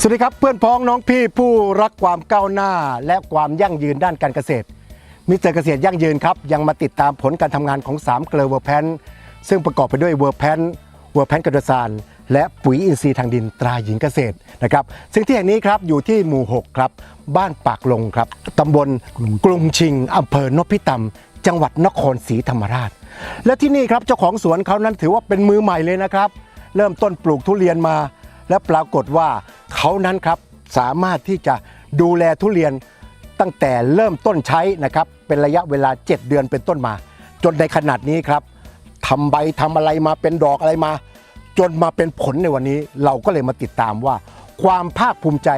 สวัสดีครับเพื่อนพ้องน้องพี่ผู้รักความก้าวหน้า และความยั่งยืนด้านการเกษตรมิสเตอร์เกษตรยั่งยืนครับยังมาติดตามผลการทำงานของ3เกลือเวอร์แพนซึ่งประกอบไปด้วยเวอร์แพนเวอร์แพนกระดซานและปุ๋ยอินทรีย์ทางดินตราหญิงเกษตรนะครับซึ่งที่แห่งนี้ครับอยู่ที่หมู่ 6 ครับ บ้านปากลงครับตำบลกรุงชิงอำเภอนพิตำจังหวัดนครศรีธรรมราช และที่นี่ครับเจ้าของสวนเขานั้นถือว่าเป็นมือใหม่เลยนะครับ เริ่มต้นปลูกทุเรียนมา และปรากฏว่า เขานั้นครับสามารถที่จะดูแลทุเรียนตั้งแต่เริ่มต้นใช้นะครับ เป็นระยะเวลา 7 เดือนเป็นต้นมา จนในขนาดนี้ครับทำใบทำอะไรมาเป็นดอกอะไรมา จนมาเป็นผลในวันนี้ เราก็เลยมาติดตามว่า ความภาคภูมิใจ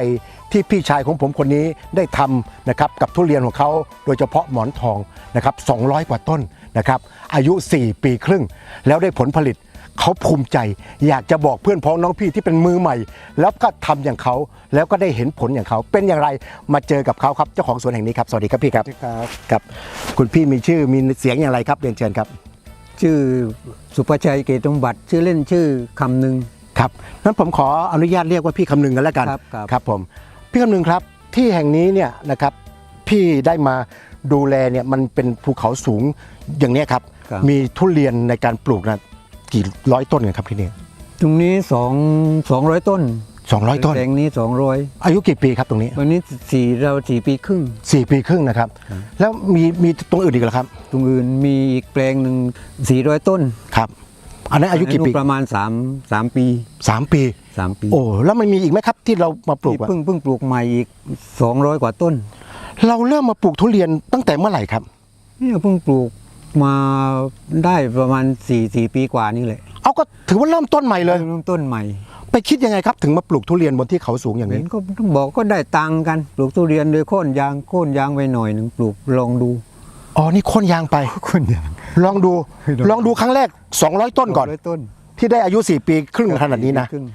ที่พี่ชายของผมคนนี้ได้ทำนะครับกับทุเรียนของเขาโดยเฉพาะหมอนทองนะครับ200 กว่าต้นนะครับอายุ 4 ปีครึ่ง แล้วได้ผลผลิต เขาภูมิใจ อยากจะบอกเพื่อนพ้องน้องพี่ที่เป็นมือใหม่ แล้วก็ทำอย่างเขาแล้วก็ได้เห็นผลอย่างเขาเป็นอย่างไรมาเจอกับเขาครับเจ้าของสวนแห่งนี้ครับสวัสดีครับพี่ครับครับครับ คุณพี่มีชื่อมีเสียงอย่างไรครับเรียนเชิญครับ ชื่อสุภชัยเกตสมบัติชื่อเล่นชื่อคำหนึ่ง ครับนั้นผมขออนุญาตเรียกว่าพี่คำนึงกันแล้วกันครับครับครับ ผม พี่คำนึงครับที่แห่งนี้เนี่ยนะครับพี่ได้มาดูแลเนี่ยมันเป็นภูเขาสูงอย่างเนี้ยครับ ครับ มีทุเรียนในการปลูกนะ กี่ร้อยต้นกันครับที่นี่ตรงนี้สองสองร้อยต้นสองร้อยต้นแปลงนี้สองร้อยอายุกี่ปีครับตรงนี้วันนี้สี่เราสี่ปีครึ่งสี่ปีครึ่งนะครับ แล้วมีมีตรงอื่นอีกเหรอครับ ตรงอื่นมีอีกแปลงหนึ่งสี่ร้อยต้นครับ อันนั้นอายุกี่ปีประมาณสามสามปีสามปีสามปี โอ้แล้วมันมีอีกไหมครับที่เรามาปลูกที่อะเพิ่งเพิ่งปลูกใหม่อีกสองร้อยกว่าต้น เราเริ่มมาปลูกทุเรียนตั้งแต่เมื่อไหร่ครับเนี่ยเพิ่งปลูก มาได้ประมาณสี่สี่ปีกว่านี่แหละเอาก็ถือว่าเริ่มต้นใหม่เลย เริ่มต้นใหม่ ไปคิดยังไงครับถึงมาปลูกทุเรียนบนที่เขาสูงอย่างเห็นี้ นก็ต้องบอกก็ได้ตังค์กันปลูกทุเรียนโดยโค่นยางโค่นยางไว้หน่อยหนึ่งปลูกลองดูอ๋อ นี่โค้นยางไป โค่นยาง ลองดูลองดูครั้งแรก 200 ต้นก่อน ร้ยต้น ที่ได้อายุ 4 ปีครึ่งขนาดนี้นะ ครึ่ง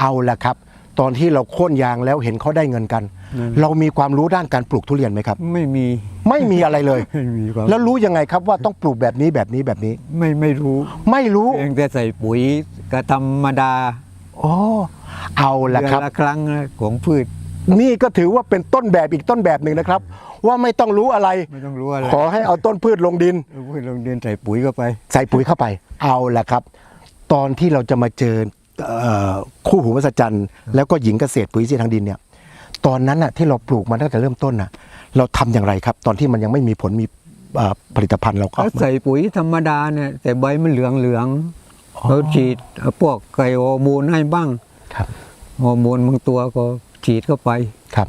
เอาละครับ ตอนที่เราโค่นยางแล้วเห็นเขาได้เงินกันนั่นเรามีความรู้ด้านการปลูกทุเรียนไหมครับ ไม่มีไม่มีอะไรเลย ไม่มีความแล้วรู้ยังไงครับว่าต้องปลูกแบบนี้แบบนี้แบบนี้ ไม่ไม่รู้ไม่รู้เพียงแต่ใส่ปุ๋ยกระธรรมดาอ๋อเอาละเดือนครับละครั้งนะของพืชนี่ก็ถือว่าเป็นต้นแบบอีกต้นแบบหนึ่งนะครับ ว่าไม่ต้องรู้อะไร ไม่ต้องรู้อะไรขอให้เอาต้นพืชลงดินเอาพืชลงเดือนใส่ปุ๋ยเข้าไป ใส่ปุ๋ยเข้าไป เอาละครับ ตอนที่เราจะมาเจอเอ่อ คู่หูมหัศจรรย์แล้วก็หญิงเกษตรปุ๋ยซีย์ทางดินเนี่ยตอนนั้นน่ะที่เราปลูกมาตั้งแต่เริ่มต้นน่ะเราทำอย่างไรครับ ตอนที่มันยังไม่มีผลมีเอ่อผลิตภัณฑ์เราก็ก็ใส่ปุ๋ยธรรมดาเนี่ยแต่ใบมันเหลืองเหลืองๆอ๋อเราฉีดเอาพวกไก่ฮอร์โมนให้บ้างครับฮอร์โมนบางตัวก็ฉีดเข้าไปครับ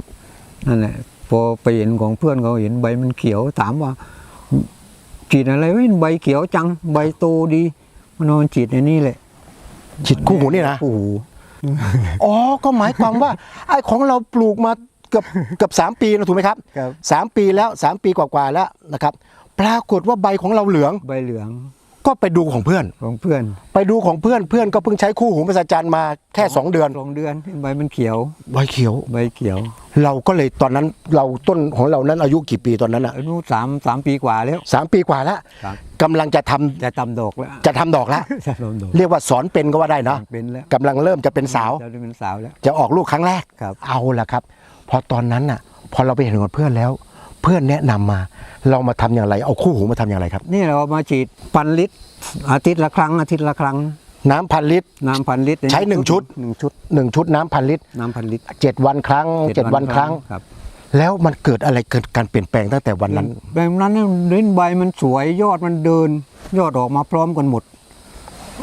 นั่นแหละพอไปเห็นของเพื่อนเขาเห็นใบมันเขียวถามว่า ฉีดอะไรไว้ใบเขียวจังใบโตดีมันนอนฉีดในนี่แหละ ฉีดคู่หูนี่นะโอ้โหอ๋อก็หมายความว่าไอ้ของเราปลูกมาเกือบเกือบสามปีนะถูกไหมครับครับ สามปีแล้วสามปีกว่าๆแล้วนะครับ ปรากฏว่าใบของเราเหลือง ใบเหลืองก็ไปดูของเพื่อน ของเพื่อน ไปดูของเพื่อนเพื่อนก็เพิ่งใช้คู่หูมหัศจรรย์มาแค่สองเดือนสองเดือนใบมันเขียว ใบเขียว ใบเขียว เราก็เลยตอนนั้นเราต้นของเรานั้นอายุกี่ปีตอนนั้นอะอายุสามสามปีกว่าแล้ว สามปีกว่าแล้วครับ กำลังจะทำจะตำดอกแล้วจะทำดอกแล้วจะตำดอกเรียกว่าสอนเป็นก็ว่าได้เนาะเป็นแล้วกำลังเริ่มจะเป็นสาว จะได้เป็นสาวแล้ว จะออกลูกครั้งแรก ครับ เอาละครับ พอตอนนั้นน่ะ พอเราไปเห็นกับเพื่อนแล้ว เพื่อนแนะนำมา เรามาทำอย่างไร เอาคู่หูมาทำอย่างไรครับ นี่เรามาฉีดพันลิตรอาทิตย์ละครั้งอาทิตย์ละครั้ง น้ำพันลิตร น้ำพันลิตรใช้หนึ่งชุด หนึ่งชุดหนึ่งชุดน้ำพันลิตรน้ำพันลิตรเจ็ดวันครั้งเจ็ดวันครั้ง ครับแล้วมันเกิดอะไรเกิดการเปลี่ยนแปลงตั้งแต่วันนั้นแบบนั้นเนี่ยเล่นใบมันสวยยอดมันเดิน ยอดออกมาพร้อมกันหมด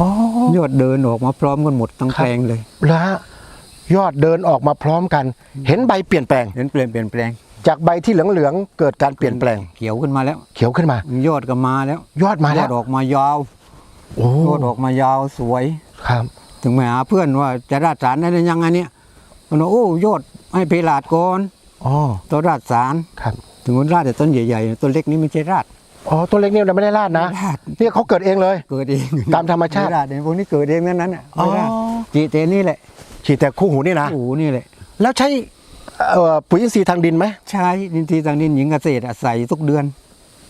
อ๋อยอดเดินออกมาพร้อมกันหมดทั้งครับแปลงเลยแล้วฮะยอดเดินออกมาพร้อมกัน เห็นใบเปลี่ยนแปลง เห็นเปลี่ยนเปลี่ยนแปลง จากใบที่เหลืองๆเกิดการเปลี่ยนแปลง เขียวขึ้นมาแล้ว เขียวขึ้นมา ยอดก็มาแล้ว ยอดมาแล้ยวอดออกมายาว โอ้ยอดออกมายาวสวยครับ ถึงไปหาเพื่อนว่าจะราดสารได้หรือยังไงเนี่ยมันบอกโอ้ยอดให้เพลาดก่อนอ๋อตัวราดสารครับ ถึงมันราดแต่ต้นใหญ่ๆต้นเล็กนี่ไม่ใช่ราดอ๋อตัวเล็กเนี่ยเราไม่ได้ลาดนะไม่ราดเนี่ยเขาเกิดเองเลย เกิดเองตามธรรมชาติไราดเนี่ยพวกนี้เกิดเองนั้นนั้นน่ะไม่ราดอ๋อจีเตนี่แหละฉีดแต่คู่หูนี่นะโอ้โหนี่แหละ แล้วใช้เอ่อปุ๋ยอินทรีย์ทางดินไหมใช้ดินทีทางดินหญิงเกษตรอะใส่ทุกเดือน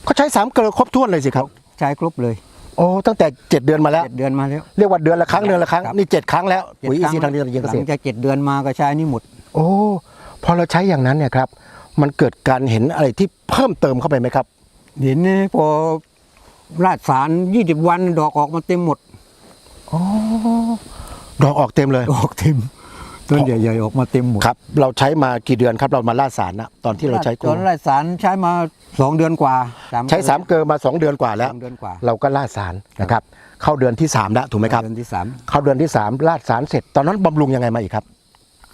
เขาใช้สามเกลือครบถ้วนเลยสิครับ ใช้ครบเลย โอ้ตั้งแต่เจ็ดเดือนมาแล้ว เจ็ดเดือนมาแล้ว เรียกว่าเดือนละครั้งเดือนละครั้งครับ นี่เจ็ดครั้งแล้วเจ็ดปุ๋ยอินทรีย์คทางดินยิงเกหลัษงตรจากเจ็ดเดือนมาก็ใช้นี่หมด โอ้พอเราใช้อย่างนั้นเนี่ยครับ มันเกิดการเห็นอะไรที่เพิ่มเติมเข้าไปไหมครับ เห็นนี่พอราดสารยี่สิบวันดอกออกมาเต็มหมด ดอกออกเต็มเลย ออกเต็ม ต้นใหญ่ ๆ ออกมาเต็มหมดครับ เราใช้มากี่เดือนครับเรามาล่าสารนะตอนที่เราใช้ตกูอนราดสารใช้มาสองเดือนกว่าใช้สามเกลอมาสองเดือนกว่าแล้วสองเดือนกว่าเราก็ล่าสารนะครับ เข้าเดือนที่สามแล้วถูกไหมครับ เดือนที่สามเข้าเดือนที่สามลาดสารเสร็จ ตอนนั้นบำรุงยังไงมาอีกครับ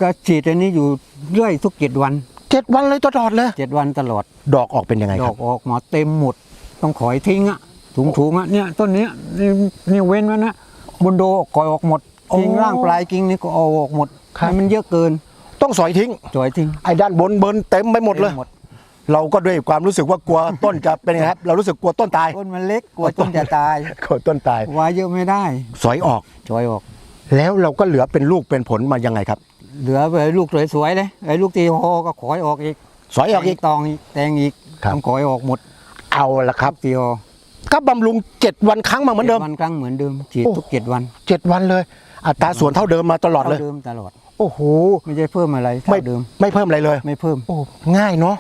ก็ฉีดอันนี้อยู่เรื่อยทุกเจ็ดวันเจ็ดวันเลยตลอดเลย เจ็ดวันตลอด ดอกออกเป็นยังไงดคอรับ กออกมาเต็มหมด ต้องขอยทิ้งอะถุงถุงๆอะเนี่ยต้นเนี้ยนี่นี่เว้นไว้นะบนโดก่อยออกหมด กิ่งล่างปลายกิ่งนี่ก็เอาออกหมดให้มันเยอะเกินต้องสอยทิ้งจอยทิ้ง ไอ้ด้านบนเบิร์นเต็มไปหมดเลยหมด เราก็ด้วยความรู้สึกว่ากลัวต้นจะเป็นยังไงครับ เรารู้สึกกลัวต้นตายต้นมันเล็กกลัวต้นจะตายกลัวต้นตาย ไว้เยอะไม่ได้ สอยออกจอยออก แล้วเราก็เหลือเป็นลูกเป็นผลมายังไงครับ เหลือไปลูกสวยๆเลยไอ้ลูกตีโฮก็ขอยออกอีกสอยออกอีก ตองอีกแตงอีกครับ ต้องขอยออกหมดเอาละครับลูกตีโฮก็บำรุงเจ็ดวันครั้งมาเหมือนเดิม จ็วันครั้งเหมือนเดิมฉีดโอ้ ทุกเจ็ดวันเจ็ดวันเลย อัตราส่วนเท่าเดิมมาตลอดเลย เท่าเดิมตลอด โอ้โห ไม่ได้เพิ่มอะไรไม่เท่าเดิม ไม่เพิ่มอะไรเลย ไม่เพิ่ม โอ้ง่ายเนาะ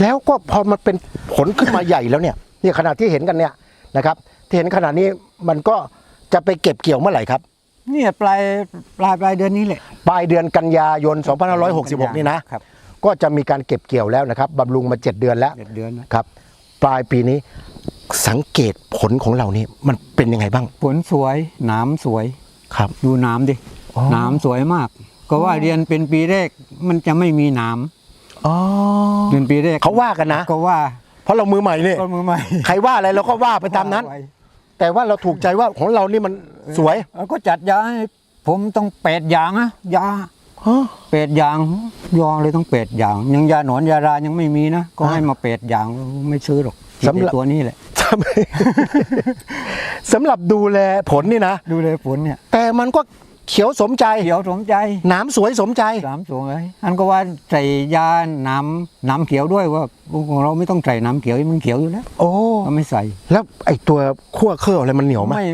แล้วก็พอมันเป็นผลขึ้นมาใหญ่แล้วเนี่ยเนี่ยขนาดที่เห็นกันเนี่ยนะครับที่เห็นขนาดนี้มันก็จะไปเก็บเกี่ยวเมื่อไหร่ครับ เนี่ยปลายปลายปลายเดือนนี้แหละปลายเดือนกันยายน 2566 นี่นะ ครับก็จะมีการเก็บเกี่ยวแล้วนะครับบำรุงมา 7 เดือนแล้วเจ็ดเดือนนะครับ ปลายปีนี้สังเกตผลของเรานี่มันเป็นยังไงบ้าง ผลสวยหนามสวย ครับ ดูหนามดิอ๋อ หนามสวยมาก ก็ว่าเรียนเป็นปีแรกมันจะไม่มีหนามอ๋อเรียนปีแรกเขาว่ากันนะ ก็ว่าเพราะเรามือใหม่นี่ก็มือใหม่ใครว่าอะไรเราก็ว่าไปตามนั้น ว่ไว้แต่ว่าเราถูกใจว่าของเรานี่มันสวยแล้วก็จัดยาให้ผมต้องแปดอย่างนะยาฮะ แปดอย่างยอเลยต้องแปดอย่าง ยังยาหนอนยารายังไม่มีนะก็อ่าให้มาแปดอย่างไม่ซื้อหรอกสำหรับไอ้ตัวนี้แหละ ทำไมสำหรับดูแลผลนี่นะ ดูเลยผลเนี่ยแต่มันก็เขียวสมใจ เขียวสมใจหนามสวยสมใจ สามสวยอันก็ว่าใส่ยาหน้ำหน้ำเขียวด้วยว่าของเราไม่ต้องใส่น้ำเขียวมันเขียวอยู่แล้วโอ้ ก็ไม่ใส่แล้วไอ้ตัวขั้วเครืออะไรมันเหนียวไหมไม่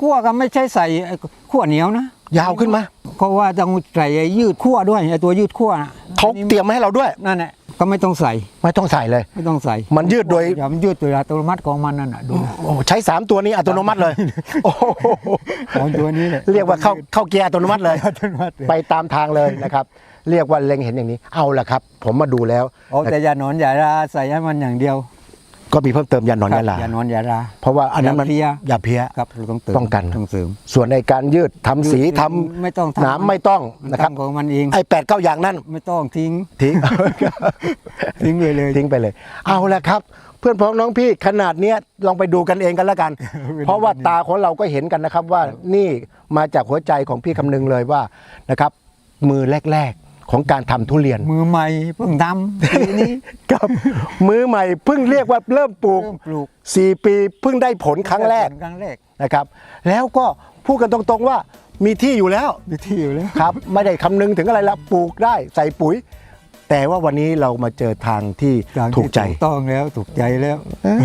ขั้วก็ไม่ใช่ใส่ไอ้ขั้วเหนียวนะยาวขึ้นไหมเพราะว่าต้องใส่ไอ้ยืดขั้วด้วยไอ้ตัวยืดขั้วน่ะเขาอันนี้เตรียมมาให้เราด้วย นั่นแหละ ก็ไม่ต้องใส่ ไม่ต้องใส่เลย ไม่ต้องใส่มันยืดโดย อย่ามันยืดโดยอัตโนมัติของมันนั่นน่ะดูโอ้ใช้สามตัวนี้อัตโนมัติเลยโอ้โหของตัวนี้แหละเรียกว่าเข้าเข้าเกียร์อัตโนมัติเลย อัตโนมัติเลยไปตามทางเลยนะครับ เรียกว่าเล็งเห็นอย่างนี้เอาละครับ ผมมาดูแล้วเอาแต่ยาหนอนยาราใส่ให้มันอย่างเดียว ก็มีเพิ่มเติมยาหนอนครับยาลา ยาหนอนยาราเพราะว่าอันนั้นมันยาเพลี้ย ยาเพี้ย ครับเราต้องเติมป้องกัน ต้องเสริม ส่วนในการยืดทำสีทำไม่ต้องทำหนามไม่ต้องมันนะครับทำของมันเอง ไอ้แปดเก้าอย่างนั้นไม่ต้องทิ้ง ทิ้ง ทิ้งไปเลย ทิ้งไปเลย เอาละครับ เพื่อนพ้องน้องพี่ขนาดเนี้ยลองไปดูกันเองกันแล้วกัน เพราะว่าตาของเราก็เห็นกันนะครับว่านี่มาจากหัวใจของพี่คำนึงเลยว่านะครับ มือแรก ๆ ของการทำทุเรียน มือใหม่เพิ่งทำปีนี้ครับมือใหม่เพิ่งเรียกว่าเริ่มปลูกเริ่มปลูกสี่ปีเพิ่งได้ผลครั้งแรกครั้งแรกนะครับ แล้วก็พูดกันตรงๆว่ามีที่อยู่แล้วมีที่อยู่แล้วครับ ไม่ได้คำนึงถึงอะไรละปลูกได้ใส่ปุ๋ย แต่ว่าวันนี้เรามาเจอทางที่ทางที่ถูกใจถูกต้องแล้วถูกใจแล้วเออ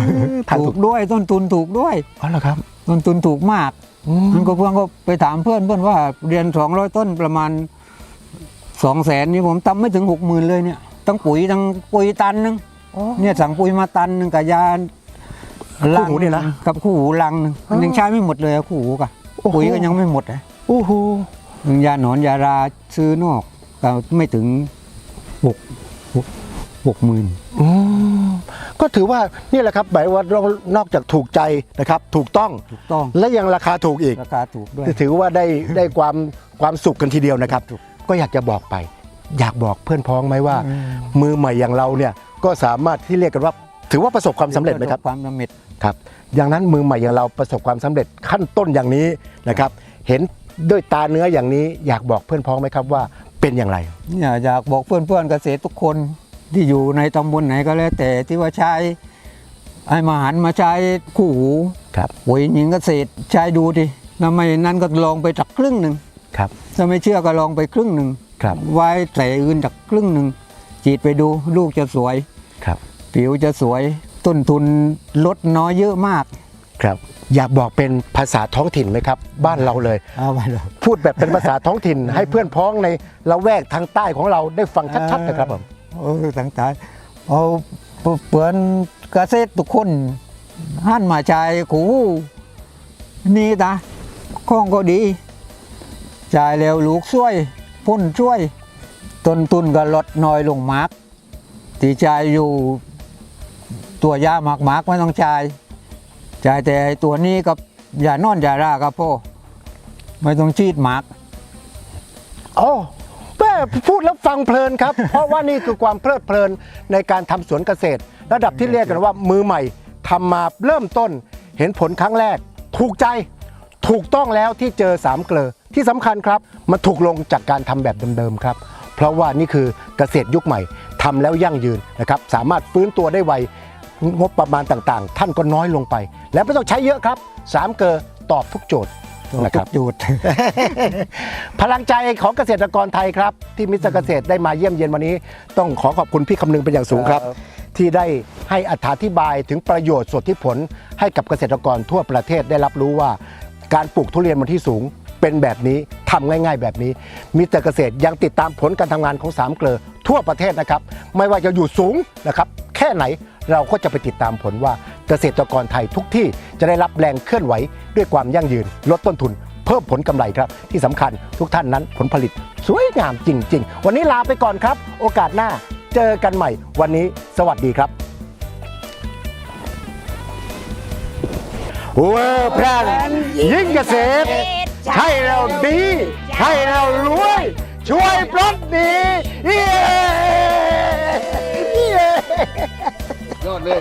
ทางถูถูกกด้วยต้นทุนถูกด้วยอ๋อเหรอครับต้นทุนถูกมากอืมมันก็เพื่อนก็ไปถามเพื่อนเพื่อนว่าเรียนสองร้อยต้นประมาณ สองแสนนี่ผมทำไม่ถึงหกหมื่นเลยเนี่ยตั้งปุ๋ยตั้งปุ๋ยตันนึงเนี่ยสั่งปุ๋ยมาตันนึงกับยาคู่หูนี่นะกับคู่หูลังนึงมันยังใช้ไม่หมดเลยอะคู่หูกับโอ้โหปุ๋ยก็ยังไม่หมดเลยโอ้โหยาหนอนยาราซื้อนอกก็ไม่ถึงหกหกหกหมื่นอืมก็ถือว่านี่แหละครับหมายว่าเรานอกจากถูกใจนะครับ ถูกต้องถูกต้องและยังราคาถูกอีกราคาถูกด้วยถือว่าได้ได้ความความสุขกันทีเดียวนะครับถู กก็อยากจะบอกไป อยากบอกเพื่อนพ้องไหมว่าอืมมือใหม่อย่างเราเนี่ยก็สามารถที่เรียกกันว่า ถือว่าประสบความสำเร็จไหมครับความสำเร็จครับอย่างนั้นมือใหม่อย่างเราประสบความสำเร็จขั้นต้นอย่างนี้นะครับ เห็นด้วยตาเนื้ออย่างนี้อยากบอกเพื่อนพ้องไหมครับว่าเป็นอย่างไรเนี่ยอยากบอกเพื่อนเพื่อนๆเกษตรทุกคนที่อยู่ในตำบลไหนก็แล้วแต่ที่ว่าใช้ไอ้มาหันมาใช้คู่หูครับปุ๋ยหญิงเกษตรใช้ดูดิถ้าไม่นั้นก็ลองไปจักครึ่งหนึ่ง ครับ ถ้าไม่เชื่อก็ลองไปครึ่งหนึ่งครับไว้ใส่อื่นจักครึ่งหนึ่งฉีดไปดูลูกจะสวยครับ ผิวจะสวย ต้นทุนลดน้อยเยอะมากคครับ อยากบอกเป็นภาษาท้องถิ่นไหมครับ บ้านเราเลย เอาไปเลยพูดแบบเป็นภาษาท้องถิ่น ให้เพื่อนพ้องในละแวกทางใต้ของเราได้ฟังชัดๆนะครับผมโอ้ต่างๆเอาเปือนเกษตรทุกคนหันมาใจายกูนี่ตาข้องก็ดี จ่ายแล้วลูกช่วย พุ่นช่วย ต้นทุนก็ลดน้อยลงมากตีจ่ายอยู่ตัวยามากมากไม่ต้องจ่ายจ่ายแต่ตัวนี้กับยานอนยาราครับพ่อไม่ต้องชีดหมากโอ้แม่พูดแล้วฟังเพลินครับ เพราะว่านี่คือความเพลิดเพลินในการทำสวนเกษตร ระดับที่เรียกกันว่ามือใหม่ทำมาเริ่มต้นเห็นผลครั้งแรก ถูกใจถูกต้องแล้วที่เจอสามเกลอ ที่สำคัญครับมันถูกลงจากการทำแบบเดิมๆครับ เพราะว่านี่คือเกษตรยุคใหม่ทำแล้วยั่งยืนนะครับสามารถฟื้นตัวได้ไวงบประมาณต่างๆ ท่านก็น้อยลงไป และไม่ต้องใช้เยอะครับสามเกลอตอบทุกโจทย์นะครับจุดพลังใจของเกษตรกรไทยครับ ที่มิสเตอร์เกษตรได้มาเยี่ยมเยียนวันนี้ ต้องขอขอบคุณพี่คำนึงเป็นอย่างสูงครับครับที่ได้ให้อธิบายถึงประโยชน์ส่วนที่ผลให้กับเกษตรกรทั่วประเทศได้รับรู้ว่า การปลูกทุเรียนบนที่สูง เป็นแบบนี้ทำง่ายๆ แบบนี้ มิสเตอร์เกษตรยังติดตามผลการทำงานของสามเกลอทั่วประเทศนะครับ ไม่ว่าจะอยู่สูงนะครับแค่ไหนเราก็จะไปติดตามผลว่าเกษตรกรไทยทุกที่จะได้รับแรงเคลื่อนไหวด้วยความยั่งยืน ลดต้นทุน เพิ่มผลกำไรครับ ที่สำคัญทุกท่านนั้นผลผลิตสวยงามจริง ๆ วันนี้ลาไปก่อนครับ โอกาสหน้าเจอกันใหม่ วันนี้สวัสดีครับเวอร์แพลนยิ่งเกษตร ใช่เราดี ใช่เรารวย ช่วยปลดหนี้เย้เย้ ยอดเลย